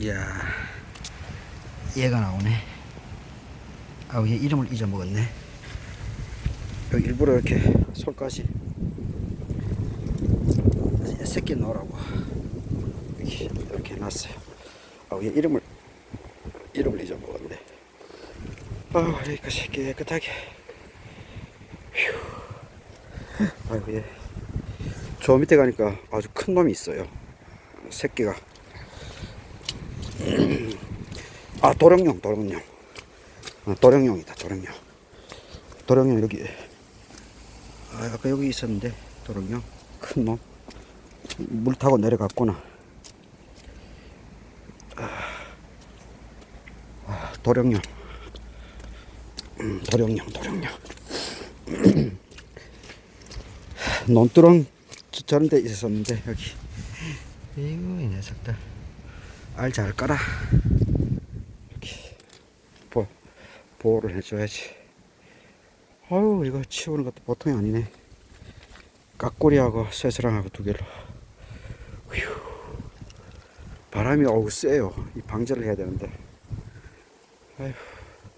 이야, 얘가 나오네. 아우, 얘 이름을 잊어먹었네. 여기 일부러 이렇게 솔까지 새끼 넣으라고 이렇게, 해놨어요. 아우, 얘 이름을, 이름을 잊어먹었네. 아우, 여기까지 깨끗하게. 휴. 아이고, 얘. 저 밑에 가니까 아주 큰 놈이 있어요. 새끼가. 아, 도령령, 도령령. 아, 도령령이다, 도령령. 도령령 여기. 아, 아까 여기 있었는데, 도령령. 큰 놈. 물 타고 내려갔구나. 아, 도령령. 음, 도령령, 도령령. 논두렁 저- 저런 데 있었는데, 여기. 이거, 이 녀석들. 알잘 깔아. 이렇게. 보, 보호를 해줘야지. 아유, 이거 치우는 것도 보통이 아니네. 깍꼬리하고 쇠스랑하고 두 개로. 휴. 바람이 어우 세요. 이 방제를 해야 되는데. 아휴.